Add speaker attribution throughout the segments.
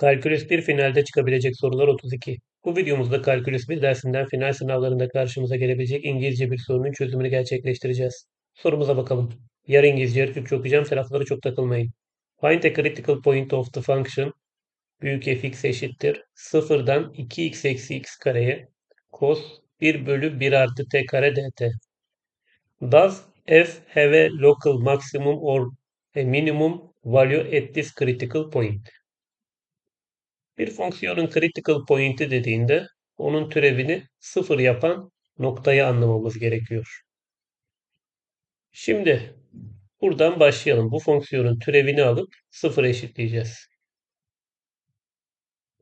Speaker 1: Kalkülüs 1 finalde çıkabilecek sorular 32. Bu videomuzda Kalkülüs 1 dersinden final sınavlarında karşımıza gelebilecek İngilizce bir sorunun çözümünü gerçekleştireceğiz. Sorumuza bakalım. Yarı İngilizce, yarı Türkçe okuyacağım. Taraflara çok takılmayın. Find a critical point of the function büyük fx eşittir. Sıfırdan 2x eksi x kareye cos 1 bölü 1 artı t kare dt. Does f have a local maximum or a minimum value at this critical point? Bir fonksiyonun critical point'i dediğinde onun türevini sıfır yapan noktayı anlamamız gerekiyor. Şimdi buradan başlayalım. Bu fonksiyonun türevini alıp sıfır eşitleyeceğiz.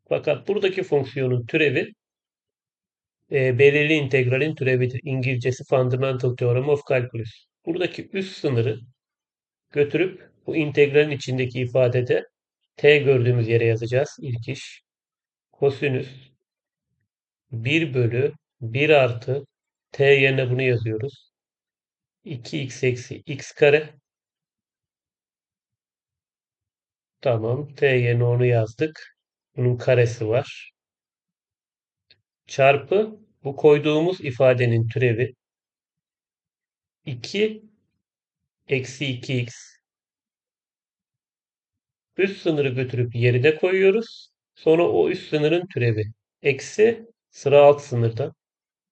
Speaker 1: Fakat buradaki fonksiyonun türevi e, belirli integralin türevidir. İngilizcesi Fundamental Theorem of Calculus. Buradaki üst sınırı götürüp bu integralin içindeki ifadede t gördüğümüz yere yazacağız. İlk iş kosinüs 1 bölü 1 artı t yerine bunu yazıyoruz. 2x eksi x kare. Tamam. T yerine onu yazdık. Bunun karesi var. Çarpı bu koyduğumuz ifadenin türevi 2 eksi 2x. Üst sınırı götürüp yerine koyuyoruz. Sonra o üst sınırın türevi. Eksi sıra alt sınırda.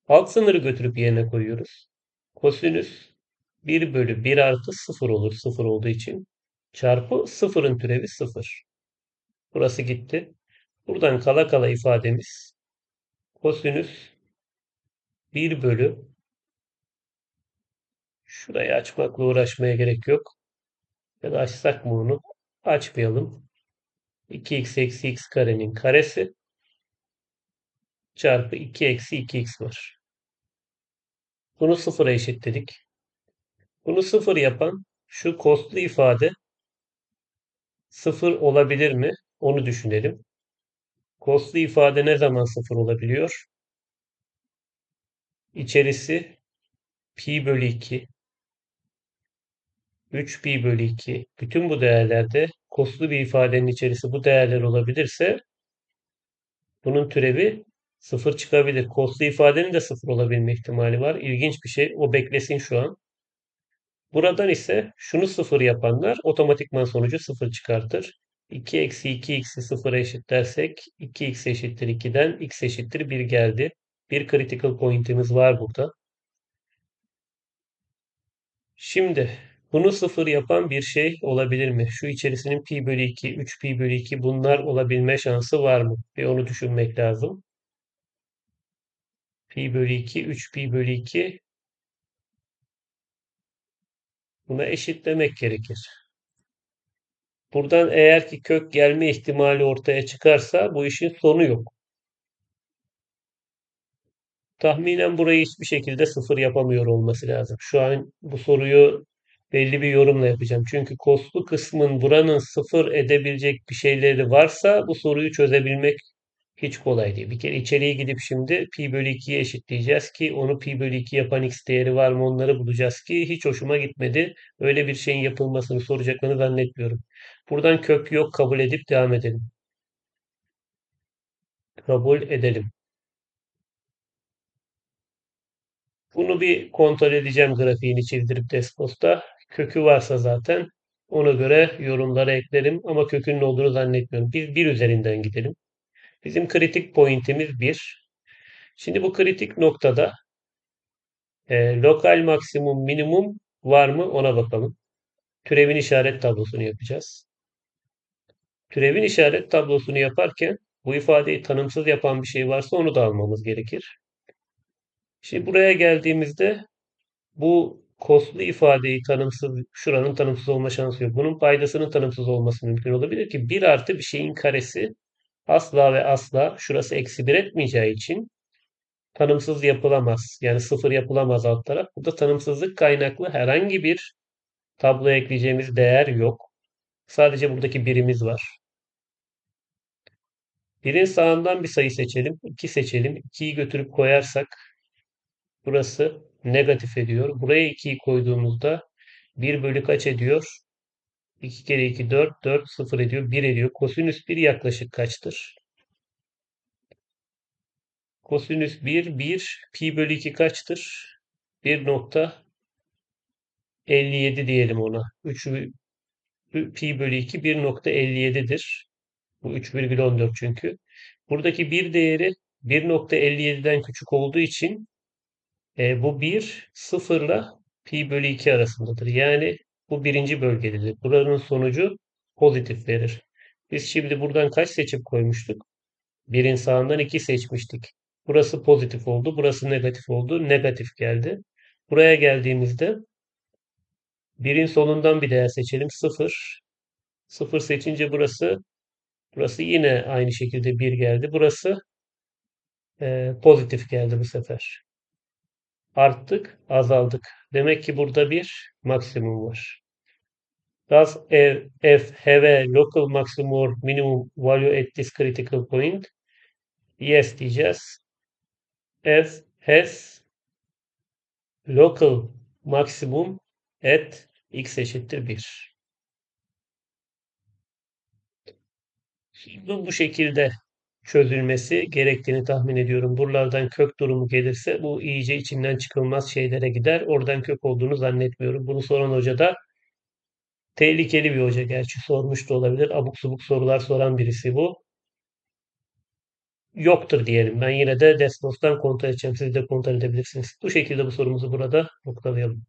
Speaker 1: Alt sınırı götürüp yerine koyuyoruz. Kosinüs 1 bölü 1 artı 0 olur. 0 olduğu için. Çarpı 0'ın türevi 0. Burası gitti. Buradan kala kala ifademiz kosinüs 1 bölü şurayı açmakla uğraşmaya gerek yok. Ya da açsak mı onu? Açmayalım. 2x eksi x karenin karesi çarpı 2 eksi 2x var. Bunu sıfıra eşitledik. Bunu sıfır yapan şu kostlu ifade sıfır olabilir mi? Onu düşünelim. Kostlu ifade ne zaman sıfır olabiliyor? İçerisi pi bölü 2 3 pi bölü 2 bütün bu değerlerde kostlu bir ifadenin içerisi bu değerler olabilirse bunun türevi sıfır çıkabilir. Kostlu ifadenin de sıfır olabilme ihtimali var. İlginç bir şey. O beklesin şu an. Buradan ise şunu sıfır yapanlar otomatikman sonucu sıfır çıkartır. 2 eksi 2x'i sıfıra eşitlersek 2x eşittir 2'den x eşittir 1 geldi. Bir critical point'imiz var burada. Şimdi bunu sıfır yapan bir şey olabilir mi? Şu içerisinin pi bölü 2, 3 pi bölü 2 bunlar olabilme şansı var mı? Bir onu düşünmek lazım. Pi bölü 2, 3 pi bölü 2 buna eşitlemek gerekir. Buradan eğer ki kök gelme ihtimali ortaya çıkarsa bu işin sonu yok. Tahminen burayı hiçbir şekilde sıfır yapamıyor olması lazım. Şu an bu soruyu belli bir yorumla yapacağım. Çünkü koslu kısmın buranın sıfır edebilecek bir şeyleri varsa bu soruyu çözebilmek hiç kolay değil. Bir kere içeriye gidip şimdi pi bölü 2'ye eşitleyeceğiz ki onu pi bölü 2 yapan x değeri var mı onları bulacağız ki hiç hoşuma gitmedi. Öyle bir şeyin yapılmasını soracaklarını zannetmiyorum. Buradan kök yok kabul edip devam edelim. Kabul edelim. Bunu bir kontrol edeceğim grafiğini çizdirip Despos'ta. Kökü varsa zaten ona göre yorumlara eklerim ama kökünün olduğunu zannetmiyorum. Biz bir üzerinden gidelim. Bizim kritik pointimiz 1. Şimdi bu kritik noktada e, lokal maksimum minimum var mı ona bakalım. Türevin işaret tablosunu yapacağız. Türevin işaret tablosunu yaparken bu ifadeyi tanımsız yapan bir şey varsa onu da almamız gerekir. Şimdi buraya geldiğimizde bu kostlu ifadeyi tanımsız, şuranın tanımsız olma şansı yok. Bunun paydasının tanımsız olması mümkün olabilir ki 1 artı bir şeyin karesi asla ve asla şurası eksi 1 etmeyeceği için tanımsız yapılamaz. Yani sıfır yapılamaz alt taraf. Burada tanımsızlık kaynaklı herhangi bir tabloya ekleyeceğimiz değer yok. Sadece buradaki birimiz var. Birin sağından bir sayı seçelim. 2 seçelim. 2'yi götürüp koyarsak burası negatif ediyor. Buraya 2'yi koyduğumuzda 1 bölü kaç ediyor? 2 kere 2 4. 4 0 ediyor. 1 ediyor. Kosinüs 1 yaklaşık kaçtır? Kosinüs 1 1. Pi bölü 2 kaçtır? 1.57 diyelim ona. 3 pi bölü 2 1.57'dir. Bu 3,14 çünkü. Buradaki bir değeri 1.57'den küçük olduğu için e, bu 1 sıfırla pi bölü 2 arasındadır. Yani bu birinci bölgededir. Buranın sonucu pozitif verir. Biz şimdi buradan kaç seçip koymuştuk? Birin sağından 2 seçmiştik. Burası pozitif oldu. Burası negatif oldu. Negatif geldi. Buraya geldiğimizde birin sonundan bir değer seçelim. 0. 0 seçince burası burası yine aynı şekilde 1 geldi. Burası e, pozitif geldi bu sefer. Arttık, azaldık. Demek ki burada bir maksimum var. Does f, f have a local maximum or minimum value at this critical point? Yes diyeceğiz. F has local maximum at x eşittir 1. Şimdi bu şekilde çözülmesi gerektiğini tahmin ediyorum. Buralardan kök durumu gelirse bu iyice içinden çıkılmaz şeylere gider. Oradan kök olduğunu zannetmiyorum. Bunu soran hoca da tehlikeli bir hoca gerçi sormuş da olabilir. Abuk subuk sorular soran birisi bu. Yoktur diyelim. Ben yine de Desmos'tan kontrol edeceğim. Siz de kontrol edebilirsiniz. Bu şekilde bu sorumuzu burada noktalayalım.